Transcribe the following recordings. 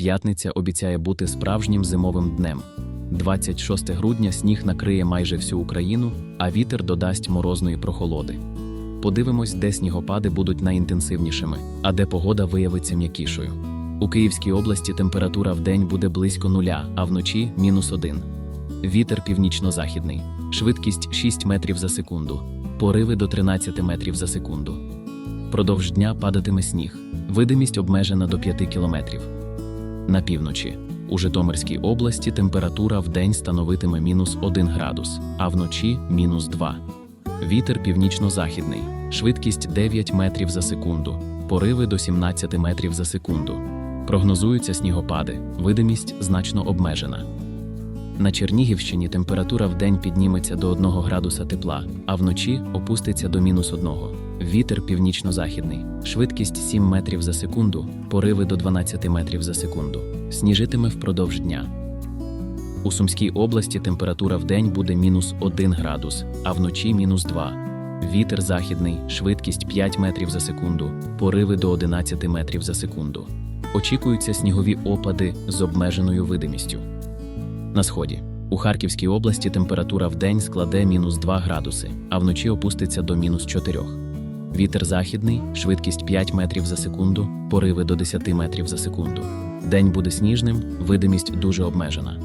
П'ятниця обіцяє бути справжнім зимовим днем. 26 грудня сніг накриє майже всю Україну, а вітер додасть морозної прохолоди. Подивимось, де снігопади будуть найінтенсивнішими, а де погода виявиться м'якішою. У Київській області температура в день буде близько нуля, а вночі мінус один. Вітер північно-західний, швидкість 6 метрів за секунду, пориви до 13 метрів за секунду. Продовж дня падатиме сніг, видимість обмежена до 5 кілометрів. На півночі. У Житомирській області температура в день становитиме мінус 1 градус, а вночі мінус 2. Вітер північно-західний, швидкість 9 метрів за секунду, пориви до 17 метрів за секунду. Прогнозуються снігопади, видимість значно обмежена. На Чернігівщині температура в день підніметься до 1 градуса тепла, а вночі опуститься до мінус 1. Вітер північно-західний, швидкість 7 метрів за секунду, пориви до 12 метрів за секунду. Сніжитиме впродовж дня. У Сумській області температура в день буде мінус 1 градус, а вночі мінус 2. Вітер західний, швидкість 5 метрів за секунду, пориви до 11 метрів за секунду. Очікуються снігові опади з обмеженою видимістю. На сході. У Харківській області температура в день складе мінус 2 градуси, а вночі опуститься до мінус 4. Вітер західний, швидкість 5 метрів за секунду, пориви до 10 метрів за секунду. День буде сніжним, видимість дуже обмежена.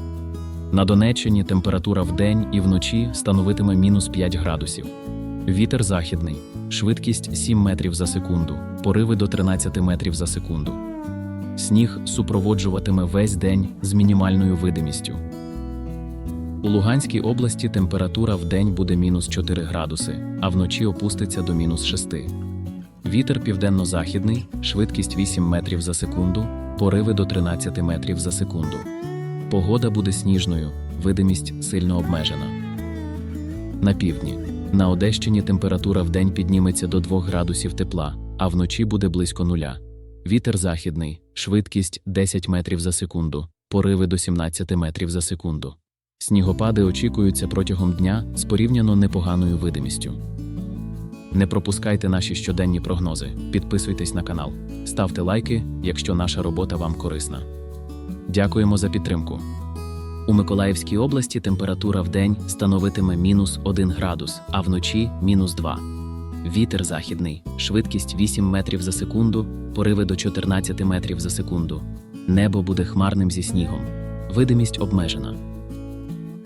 На Донеччині температура в день і вночі становитиме мінус 5 градусів. Вітер західний, швидкість 7 метрів за секунду, пориви до 13 метрів за секунду. Сніг супроводжуватиме весь день з мінімальною видимістю. У Луганській області температура в день буде мінус 4 градуси, а вночі опуститься до мінус 6. Вітер південно-західний, швидкість 8 метрів за секунду, пориви до 13 метрів за секунду. Погода буде сніжною, видимість сильно обмежена. На півдні. На Одещині температура в день підніметься до 2 градусів тепла, а вночі буде близько нуля. Вітер західний, швидкість 10 метрів за секунду, пориви до 17 метрів за секунду. Снігопади очікуються протягом дня з порівняно непоганою видимістю. Не пропускайте наші щоденні прогнози, підписуйтесь на канал, ставте лайки, якщо наша робота вам корисна. Дякуємо за підтримку. У Миколаївській області температура в день становитиме мінус 1 градус, а вночі мінус 2. Вітер західний, швидкість 8 метрів за секунду, пориви до 14 метрів за секунду. Небо буде хмарним зі снігом. Видимість обмежена.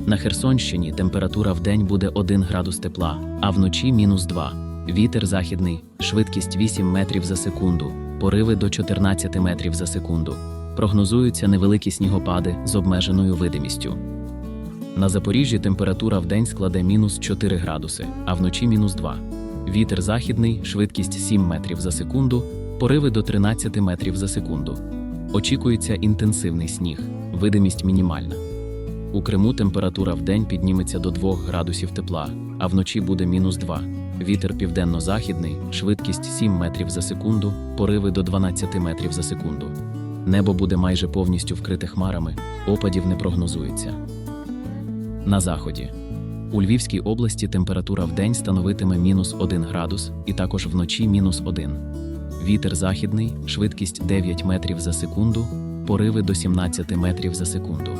На Херсонщині температура в день буде 1 градус тепла, а вночі мінус 2. Вітер західний, швидкість 8 метрів за секунду, пориви до 14 метрів за секунду. Прогнозуються невеликі снігопади з обмеженою видимістю. На Запоріжжі температура в день складе мінус 4 градуси, а вночі мінус 2. Вітер західний, швидкість 7 метрів за секунду, пориви до 13 метрів за секунду. Очікується інтенсивний сніг, видимість мінімальна. У Криму температура в день підніметься до 2 градусів тепла, а вночі буде мінус 2. Вітер південно-західний, швидкість 7 метрів за секунду, пориви до 12 метрів за секунду. Небо буде майже повністю вкрите хмарами, опадів не прогнозується. На заході. У Львівській області температура в день становитиме мінус 1 градус і також вночі мінус 1. Вітер західний, швидкість 9 метрів за секунду, пориви до 17 метрів за секунду.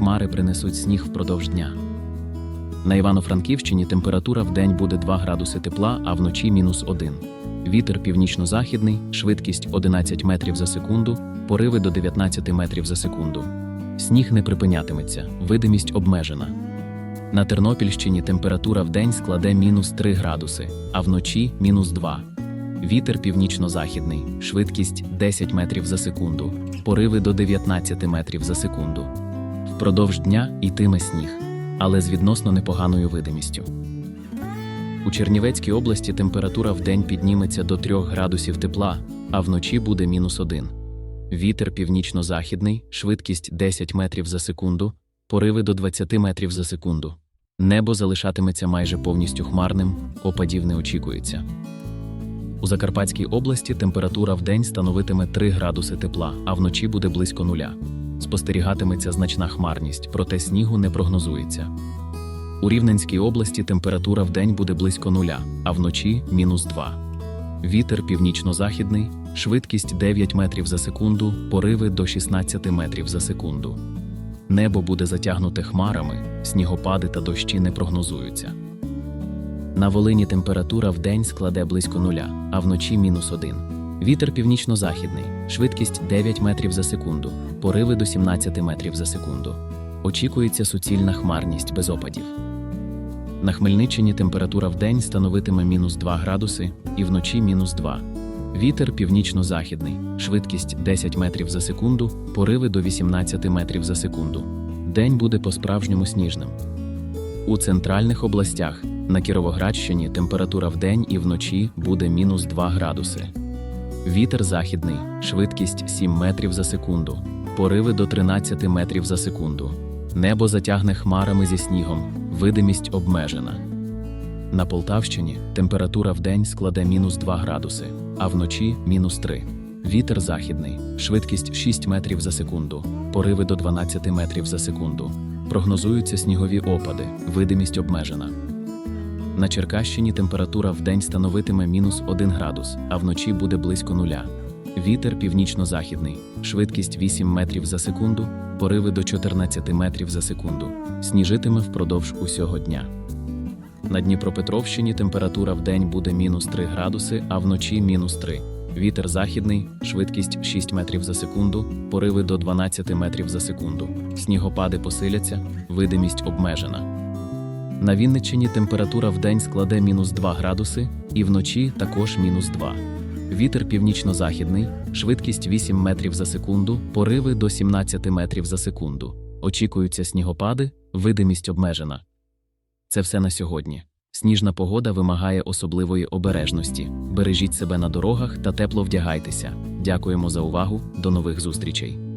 Хмари принесуть сніг впродовж дня. На Івано-Франківщині температура в день буде 2 градуси тепла, а вночі мінус 1. Вітер північно-західний, швидкість 11 метрів за секунду, пориви до 19 метрів за секунду. Сніг не припинятиметься, видимість обмежена. На Тернопільщині температура в день складе мінус 3 градуси, а вночі мінус 2. Вітер північно-західний, швидкість 10 метрів за секунду, пориви до 19 метрів за секунду. Впродовж дня йтиме сніг, але з відносно непоганою видимістю. У Чернівецькій області температура в день підніметься до 3 градусів тепла, а вночі буде мінус 1. Вітер північно-західний, швидкість 10 метрів за секунду, пориви до 20 метрів за секунду. Небо залишатиметься майже повністю хмарним, опадів не очікується. У Закарпатській області температура в день становитиме 3 градуси тепла, а вночі буде близько нуля. Спостерігатиметься значна хмарність, проте снігу не прогнозується. У Рівненській області температура в день буде близько нуля, а вночі мінус 2. Вітер північно-західний, швидкість 9 метрів за секунду, пориви до 16 метрів за секунду. Небо буде затягнуте хмарами, снігопади та дощі не прогнозуються. На Волині температура вдень складе близько нуля, а вночі мінус один. Вітер північно-західний, швидкість 9 метрів за секунду, пориви до 17 метрів за секунду. Очікується суцільна хмарність без опадів. На Хмельниччині температура вдень становитиме мінус 2 градуси і вночі мінус 2. Вітер північно-західний, швидкість 10 метрів за секунду, пориви до 18 метрів за секунду. День буде по-справжньому сніжним. У центральних областях на Кіровоградщині температура вдень і вночі буде мінус 2 градуси. Вітер західний, швидкість 7 метрів за секунду, пориви до 13 метрів за секунду. Небо затягне хмарами зі снігом, видимість обмежена. На Полтавщині температура вдень складе мінус 2 градуси, а вночі мінус 3. Вітер західний, швидкість 6 метрів за секунду, пориви до 12 метрів за секунду. Прогнозуються снігові опади, видимість обмежена. На Черкащині температура вдень становитиме мінус 1 градус, а вночі буде близько нуля. Вітер північно-західний, швидкість 8 метрів за секунду, пориви до 14 метрів за секунду. Сніжитиме впродовж усього дня. На Дніпропетровщині температура вдень буде мінус 3 градуси, а вночі мінус 3. Вітер західний, швидкість 6 метрів за секунду, пориви до 12 метрів за секунду. Снігопади посиляться, видимість обмежена. На Вінниччині температура вдень складе мінус 2 градуси і вночі також мінус 2. Вітер північно-західний, швидкість 8 метрів за секунду, пориви до 17 метрів за секунду. Очікуються снігопади, видимість обмежена. Це все на сьогодні. Сніжна погода вимагає особливої обережності. Бережіть себе на дорогах та тепло вдягайтеся. Дякуємо за увагу. До нових зустрічей.